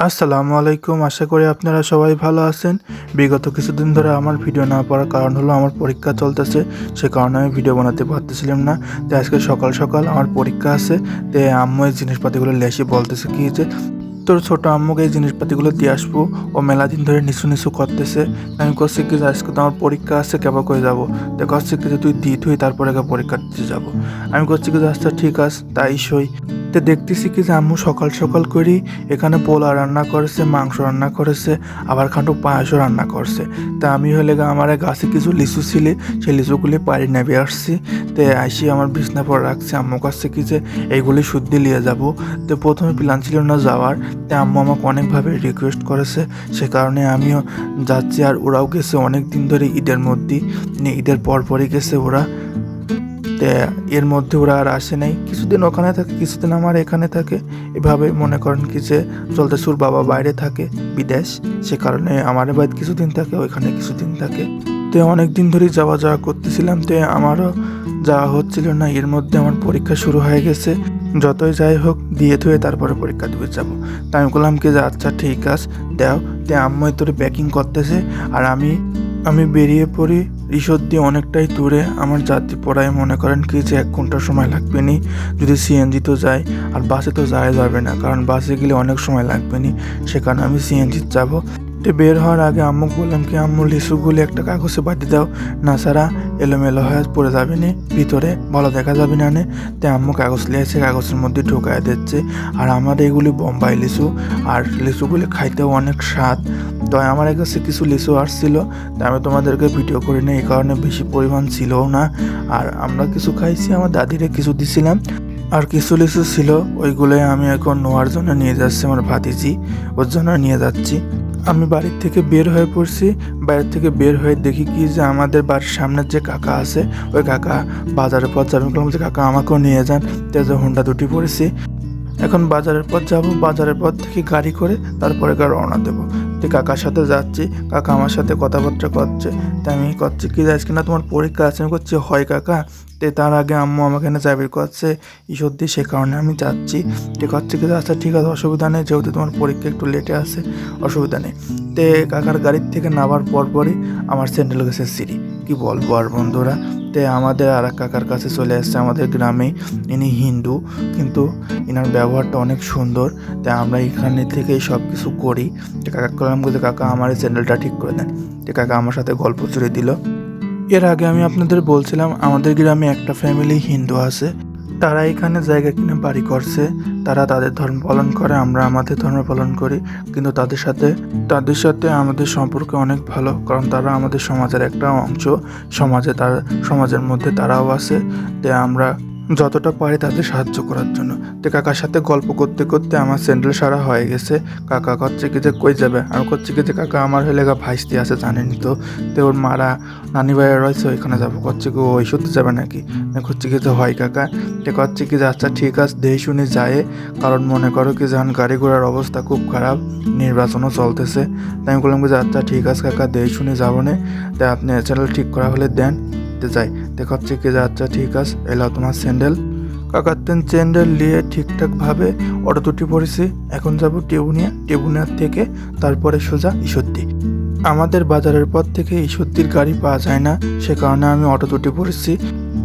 আসসালামু আলাইকুম। আশা করি আপনারা সবাই ভালো আছেন। বিগত কিছুদিন ধরে আমার ভিডিও না পাওয়ার কারণ হলো আমার পরীক্ষা চলতেছে। সে কারণে আমি ভিডিও বানাতে পারতেছিলাম না। তো আজকে সকাল সকাল আমার পরীক্ষা আছে। তো আম্মু এই জিনিসপাতিগুলো লেসে বলতেছে কি যে, তোর ছোট আম্মুকে এই জিনিসপাতিগুলো দিয়ে আসব। ও মেলা দিন ধরে নিচু নিচু করতেছে। আমি করছি কি আজকে তো আমার পরীক্ষা আছে, কেবা করে যাব? তো করছি কি যে, তুই দি, তুই তারপরে পরীক্ষা দিতে যাব। আমি করছি কি আচ্ছা ঠিক আছে, তাই সই। তো দেখতেছি কি যে আম্মু সকাল সকাল করি, এখানে পোলা রান্না করেছে, মাংস রান্না করেছে, আবার খাটো পায়েসও রান্না করছে। তা আমি হলে আমার গাছে কিছু লিচু ছিল, সেই লিচুগুলি পারি নেবে আসছি। তো আসি আমার বিছনা পর রাখছি আম্মু কাছে কি যে এইগুলি শুদ্ধি নিয়ে যাব। তো প্রথমে প্ল্যান ছিল না যাওয়ার, তো আম্মু আমাকে অনেকভাবে রিকোয়েস্ট করেছে, সে কারণে আমিও যাচ্ছি আর ওরাও গেছে অনেক দিন ধরে ঈদের মধ্যে ঈদের পরপরই গেছে ওরা। এর মধ্যে ওরা আর আসে নাই। কিছুদিন ওখানে থাকে, কিছুদিন আমার এখানে থাকে। এভাবে মনে করেন কি যে চলতেসুর বাবা বাইরে থাকে বিদেশ। সে কারণে আমার বাড়িতে কিছুদিন থাকে, ওইখানে কিছুদিন থাকে। তো অনেক দিন ধরেই যাওয়া যাওয়া করতেছিলাম। তো আমারও যাওয়া হচ্ছিল না। এর মধ্যে আমার পরীক্ষা শুরু হয়ে গেছে। যতই যাই হোক, দিয়ে থুয়ে তারপরে পরীক্ষা দিতে যাব। তা আমি বললাম কি যে আচ্ছা ঠিক আছে, দেও। তে আম্মু তোরে প্যাকিং করতেছে। আর আমি আমি বেরিয়ে পড়ি রিসোর্ট দিয়ে অনেকটাই দূরে। আমার যাত্রী পড়ায় মনে করেন কি যে এক ঘণ্টা সময় লাগবে নি যদি সিএনজি তো যাই, আর বাসে তো যাওয়া যাবে না, কারণ বাসে গেলে অনেক সময় লাগবে নি সেখানে আমি সিএনজি যাব। তো বের হওয়ার আগে আম্মুক বললাম কি, আম্মু, লিচুগুলি একটা কাগজে বাঁধি দাও। না ছাড়া এলোমেলো হয়ে পড়ে যাবে নি, ভিতরে ভালো দেখা যাবে না নে। তো আম্মু কাগজ লিয়েছে কাগজের মধ্যে ঢুকায় দিচ্ছে। আর আমার এগুলি বোম্বাই লিচু। আর লিচুগুলি খাইতেও অনেক স্বাদ। তো আমার কাছে কিছু লিচু আসছিল, তা আমি তোমাদেরকে ভিডিও করি না এই কারণে বেশি পরিমাণ ছিলও না। আর আমরা কিছু খাইছি, আমার দাদিরে কিছু দিছিলাম। আর কিছু লিচু ছিল, ওইগুলোই আমি এখন নোয়ার জন্য নিয়ে যাচ্ছি, আমার ভাতিজি, ওর জন্য নিয়ে যাচ্ছি। আমি বাড়ির থেকে বের হয়ে পড়ছি বাইরের থেকে বের হয়ে দেখি কি যে আমাদের বাড়ির সামনের যে কাকা আছে, ওই কাকা বাজারের পথ যাবেন বললাম যে, কাকা, আমাকেও নিয়ে যান। তেজো হোন্ডা দুটি পড়েছি এখন বাজারের পথ যাব, বাজারের পথ থেকে গাড়ি করে তারপরে রওনা দেবো। তো কাকার সাথে যাচ্ছি, কাকা আমার সাথে কথাবার্তা করছে। তাই আমি করছি, কি যাচ্ছি কিনা তোমার পরীক্ষা আছে, আমি করছি, হয় কাকা তার আগে আম্মু আমাকে এনে যাবির করছে দিয়ে সে কারণে আমি যাচ্ছি। ঠিক হচ্ছে কি আচ্ছা ঠিক আছে, অসুবিধা নেই। যেহেতু তোমার পরীক্ষা একটু লেটে আছে, অসুবিধা নেই। তে কাকার গাড়ির থেকে নামার পরপরই আমার স্যান্ডেল গেছে সিঁড়ি। কি বলব আর বন্ধুরা? তে আমাদের আর এক কাকার কাছে চলে আসছে আমাদের গ্রামে। ইনি হিন্দু, কিন্তু এনার ব্যবহারটা অনেক সুন্দর। তাই আমরা এখানে থেকেই সব কিছু করি কাকা করলাম কাকা, আমার এই স্যান্ডেলটা ঠিক করে দেন। তো কাকা আমার সাথে গল্প জুড়ে দিল। এর আগে আমি আপনাদের বলছিলাম, আমাদের গ্রামে একটা ফ্যামিলি হিন্দু আছে। তারা এখানে জায়গা কিনে বাড়ি করছে। তারা তাদের ধর্ম পালন করে, আমরা আমাদের ধর্ম পালন করি। কিন্তু তাদের সাথে তাদের সাথে আমাদের সম্পর্ক অনেক ভালো, কারণ তারা আমাদের সমাজের একটা অংশ। সমাজে তার, সমাজের মধ্যে তারাও আছে। তে আমরা যতটা পারি তাদের সাহায্য করার জন্য। তো কাকার সাথে গল্প করতে করতে আমার স্যান্ডেল সারা হয়ে গেছে। কাকা করছে কি যে কই যাবে? আমি করছি কি যে কাকা, আমার হলে গা ভাইস্তি আছে জানেনি তো। তো ওর মারা নানি ভাইয়া রয়েছে, ওইখানে যাব। করছে কি ওই সত্যি যাবে নাকি? করছি কি যে হয় কাকা। করছে কি যে আচ্ছা ঠিক আছে, দেই শুনে যায় কারণ মনে করো কি যান গাড়ি ঘোড়ার অবস্থা খুব খারাপ, নির্বাচনও চলতেছে। তাই আমি বললাম যে আচ্ছা ঠিক আছে কাকা, দেই শুনে যাব না। তাই আপনি চ্যানেল ঠিক করা হলে দেন যাই। দেখাচ্ছে কি যে আচ্ছা ঠিক আছে এলাও তোমার স্যান্ডেল কাকার কাকাতেন স্যান্ডেল নিয়ে ঠিকঠাকভাবে অটো দুটি পড়েছি এখন যাব টেবুনিয়া টেবুনিয়ার থেকে, তারপরে সোজা ঈশ্বরদী। আমাদের বাজারের পর থেকে ঈশ্বরদীর গাড়ি পাওয়া যায় না। সে কারণে আমি অটো দুটি পড়েছি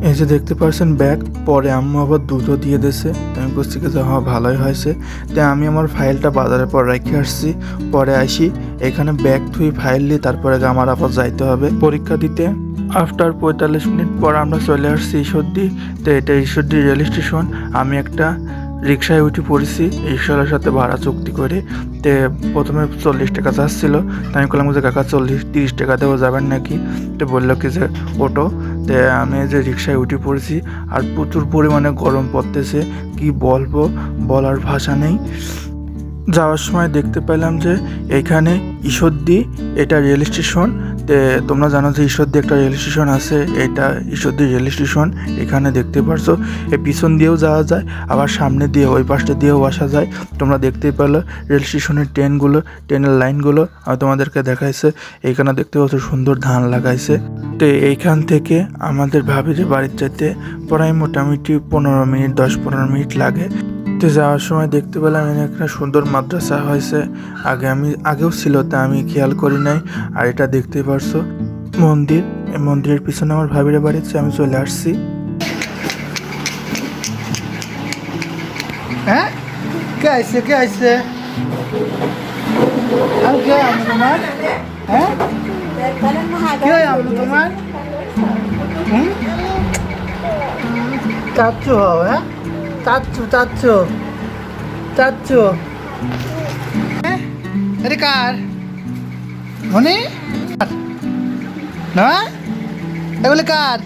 এই যে দেখতে পারছেন ব্যাগ, পরে আম্মু আবার দুধও দিয়ে দিয়েছে। আমি বুঝছি কি যে হ্যাঁ ভালোই হয়েছে। তাই আমি আমার ফাইলটা বাজারের পর রেখে আসছি। পরে আসি এখানে ব্যাগ থুই ফাইল নিয়ে তারপরে আমার আবার যাইতে হবে। পরীক্ষা দিতে। আফটার পঁয়তাল্লিশ মিনিট পর আমরা চলে আসছি ঈশ্বরদী। তো এটা ঈশ্বরদি রেল স্টেশন। আমি একটা রিক্সায় উঠে পড়েছি। রিক্সাওয়ালার সাথে ভাড়া চুক্তি করে তে প্রথমে চল্লিশ টাকা চাচ্ছিল। তো আমি বললাম যে কাকা, চল্লিশ, তিরিশ টাকা দেওয়া যাবেন নাকি? তো বলল কি যে ওটো তে আমি যে রিক্সায় উঠে পড়েছি, আর প্রচুর পরিমাণে গরম পড়তেছে, কি বলব? বলার ভাষা নেই। যাওয়ার সময় দেখতে পেলাম যে, এখানে ঈশ্বরদী, এটা রেল স্টেশন তোমরা জানো যে ঈশ্বরদী একটা রেল স্টেশন আছে, এটা ঈশ্বরদী রেল স্টেশন, এখানে দেখতে পারছ। এই পিছন দিয়েও যাওয়া যায়, আবার সামনে দিয়ে, ওই পাশটা দিয়েও আসা যায়। তোমরা দেখতেই পেল রেল স্টেশনের ট্রেনগুলো, ট্রেনের লাইনগুলো, আমি তোমাদেরকে দেখাইছে। এখানে দেখতে পাচ্ছ সুন্দর ধান লাগাইছে। তো এইখান থেকে আমাদের ভাবি যে বাড়ির যেতে প্রায় মোটামুটি পনেরো মিনিট, দশ পনেরো মিনিট লাগে। তো যাওয়ার সময় দেখতে পেলাম এখানে একটা সুন্দর মাদ্রাসা হয়েছে। আগে আমি, আগেও ছিল, তা আমি খেয়াল করি নাই, আর এটা দেখতেই পারছ। মন্দির, এই মন্দিরের পিছনে আমার ভাবিরা বাড়িতে আমি চলে আসছি। হ্যাঁ? কে আইছে কে আইছে? হ্যাঁ? চাচ্ছু চাচ্ছু। চাচ্ছু। হ্যাঁ? এটা কার? মনে? না? এগুলি কার?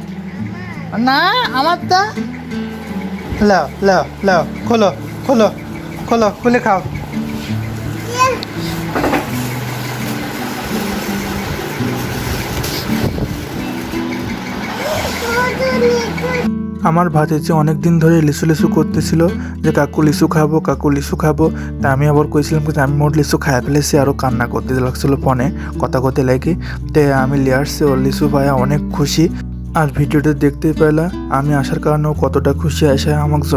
না আমার তা লাও লাও লাও খোলো খোলো খোলো, খুলে খাও। আমার ভাতিজি অনেক দিন ধরে লিচু লিচু করতেছিল যে, কাকু লিচু খাব, কাকু লিচু খাব। তা আমি আবার কইছিলাম যে আমি মোট লিচু খাই ফেলেছি আরও কান্না করতে লাগছিল ফোনে, কথা করতে লাগি। তে আমি লিয়ে আসছি ওর লিচু পায়া অনেক খুশি। আর ভিডিওটা দেখতেই পেলা আমি আসার কারণেও কতটা খুশি এসে আমাকে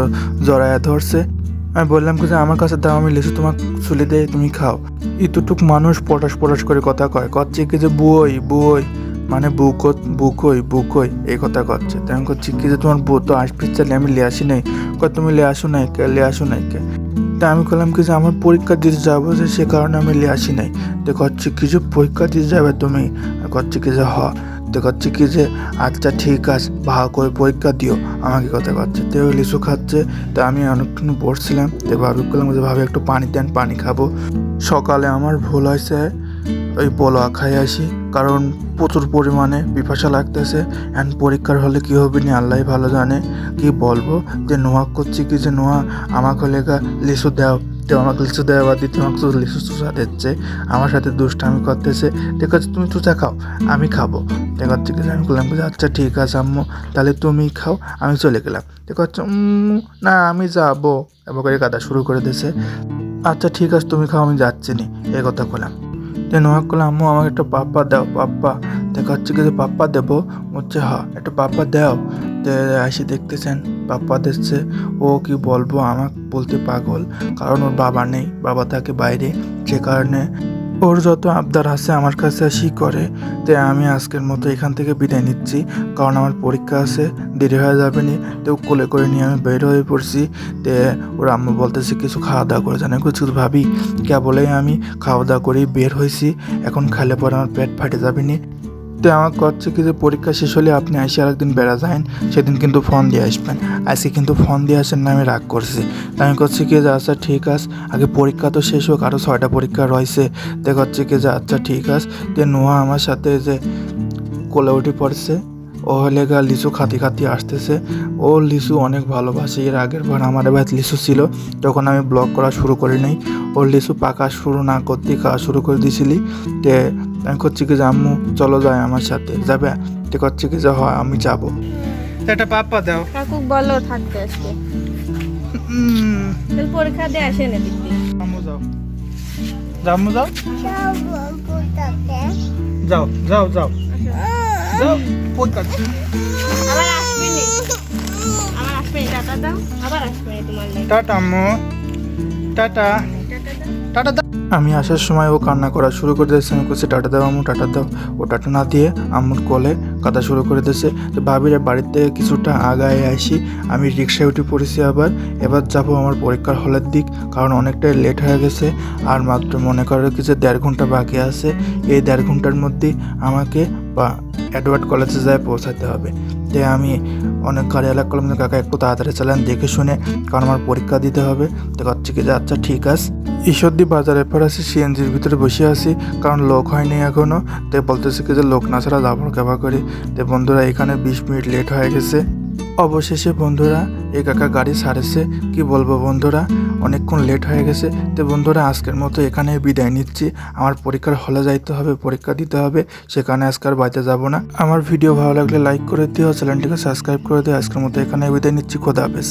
জড়ায়া ধরছে। আমি বললাম যে, আমার কাছে দাও, আমি লিচু তোমাকে চুলে দেয় তুমি খাও। এতটুক মানুষ পটাশ পটাশ করে কথা কয়। কচ্ছে কি যে, বুয়ই বুয়ই। মানে বুক বুকই বুকই, এই কথা করছে আমি করছি কি যে তোমার বউ তো আসবে চাইলে আমি লে আসি নাই। কয়, তুমি লে আসো নাই কে? লে আসো নাই কে? তা আমি বললাম কি যে আমার পরীক্ষা দিতে যাব যে সে কারণে আমি লে আসি নাই। তো করছি কি যে পরীক্ষা দিতে যাবে তুমি? করছি কি যে, হ। তো করছি কি যে আচ্ছা ঠিক আছে, ভালো করে পরীক্ষা দিও। আমাকে কথা করছে তো লিচু খাচ্ছে। তো আমি অনেকক্ষণ বসছিলাম তো ভাবি বললাম যে, ভাবি, একটু পানি দেন, পানি খাব। সকালে আমার ভুল হয়েছে। ওই পোলোয়া খাই আসি, কারণ প্রচুর পরিমাণে পিপাসা লাগতেছে। অ্যান্ড পরীক্ষার হলে কী হবে নি আল্লাহ ভালো জানে। কি বলব, যে নোয়া করছি কি যে নোয়া, আমাকে গা লিচু দাও। তো আমাকে লিচু দেওয়া বাদ দিয়ে তোমাকে তো লিচু চুষা দিচ্ছে। আমার সাথে দুষ্টামি করতেছে। ঠিক আছে, তুমি চুচা খাও, আমি খাব। ঠিক আছে আমি বললাম আচ্ছা ঠিক আছে, আম্মু, তাহলে তুমি খাও, আমি চলে গেলাম। ঠিক আছে না, আমি যাব। এবার করে কাদা শুরু করে দিয়েছে আচ্ছা ঠিক আছে, তুমি খাও, আমি যাচ্ছি নি, এই কথা বললাম তো নোয়া কলে আম্মু আমাকে একটা পাপ্পা দাও, পাপ্পা। দেখাচ্ছে কি যে পাপ্পা দেবো? হচ্ছে হা একটা পাপ্পা দাও। এসে দেখতেছেন, পাপ্পা দেখছে ও কি বলব, আমাকে বলতে পাগল। কারণ ওর বাবা নেই, বাবা থাকে বাইরে। যে কারণে ওর যত আবদার আছে আমার কাছে আসি করে, তে আমি আজকের মতো এখান থেকে বিদায় নিচ্ছি। কারণ আমার পরীক্ষা আছে, দেরি হয়ে যাবে নি, তো কোলে করে নিয়ে আমি বের হয়ে পড়ছি। তে ওর আম্মু বলতেছে, কিছু খাওয়া দাওয়া করে জানে কিছু ভাবি? কে বলে আমি খাওয়া দাওয়া করেই বের হয়েছি। এখন খাইলে পরে আমার পেট ফাটে যাবে নি। তো আমার করছে কি যে পরীক্ষা শেষ হলে আপনি এসে আরেকদিন বেড়া যান সেদিন কিন্তু ফোন দিয়ে আসবেন। আজকে কিন্তু ফোন দিয়ে আসেন না, আমি রাগ করছি। আমি করছি কি যে আচ্ছা ঠিক আছে, আগে পরীক্ষা তো শেষ হোক আরও ছয়টা পরীক্ষা রয়েছে। তো করছে কি যে আচ্ছা ঠিক আছে। তো নোয়া আমার সাথে যে কোলে উঠে পড়ছে, ও হলে গা লিচু খাতি খাতি আসতেছে। ও লিচু অনেক ভালোবাসে, এর আগের বার আমার এবার লিচু ছিল, তখন আমি ব্লগ করা শুরু করি নাই। ওর লিচু পাকা শুরু না করতে খাওয়া শুরু করে দিয়েছিলি তে আমি করছি কি যে আম্মু চলো যাই আমার সাথে। যাবে? তে করছি কি যে হয় আমি যাব। একটা পাপ্পা দাও। কাকু বলো থাকতে আজকে। পরীক্ষা দিয়ে আসে না দিদি। আম্মু যাও। যাও আম্মু যাও। যাও যাও যাও যাও। পরীক্ষা আবার আসবে নি? আবার আসবে টাটা দাও। আবার আসবে তোমার টাটা আম্মু। টাটা। টাটা আমি আসার সময় ও কান্না করা শুরু করে দিয়েছে। আমি করছি টাটা দাও আম্মু, টাটা দাও। ও টাটা না দিয়ে আম্মুর কলে কাঁদা শুরু করে দিয়েছে। তো ভাবিরা বাড়ির থেকে কিছুটা আগায় আসি। আমি রিক্সায় উঠে পড়েছি আবার। এবার যাব আমার পরীক্ষার হলের দিক, কারণ অনেকটাই লেট হয়ে গেছে। আর মাত্র মনে করার কিছু দেড় ঘণ্টা বাকি আছে। এই দেড় ঘণ্টার মধ্যে আমাকে বা অ্যাডওয়ার্ড কলেজে যায় পৌঁছাতে হবে। তাই আমি অনেক গাড়ি এলাকা করলাম কাকা একটু তাড়াতাড়ি চালান, দেখে শুনে কারণ আমার পরীক্ষা দিতে হবে। তো হচ্ছে কি যে আচ্ছা ঠিক আছে। ঈশ্বরদী বাজারের পর আছি, সিএনজির ভিতরে বসে আছি, কারণ লোক হয়নি এখনও তাই বলতেছে কি যে লোক না ছাড়া যাব কেবা করি। তো বন্ধুরা, এখানে বিশ মিনিট লেট হয়ে গেছে। অবশেষে বন্ধুরা এ কাকা গাড়ি ছাড়েছে, কি বলব বন্ধুরা? অনেকক্ষণ লেট হয়ে গেছে। তো বন্ধুরা, আজকের মতো এখানে বিদায় নিচ্ছি। আমার পরীক্ষার হলে যাইতে হবে, পরীক্ষা দিতে হবে, সেখানে আজকে আর বাড়িতে যাব না। আমার ভিডিও ভালো লাগলে লাইক করে দিও চ্যানেলটিকে সাবস্ক্রাইব করে দিও। আজকের মতো এখানে বিদায় নিচ্ছি। খোদা হাফেজ।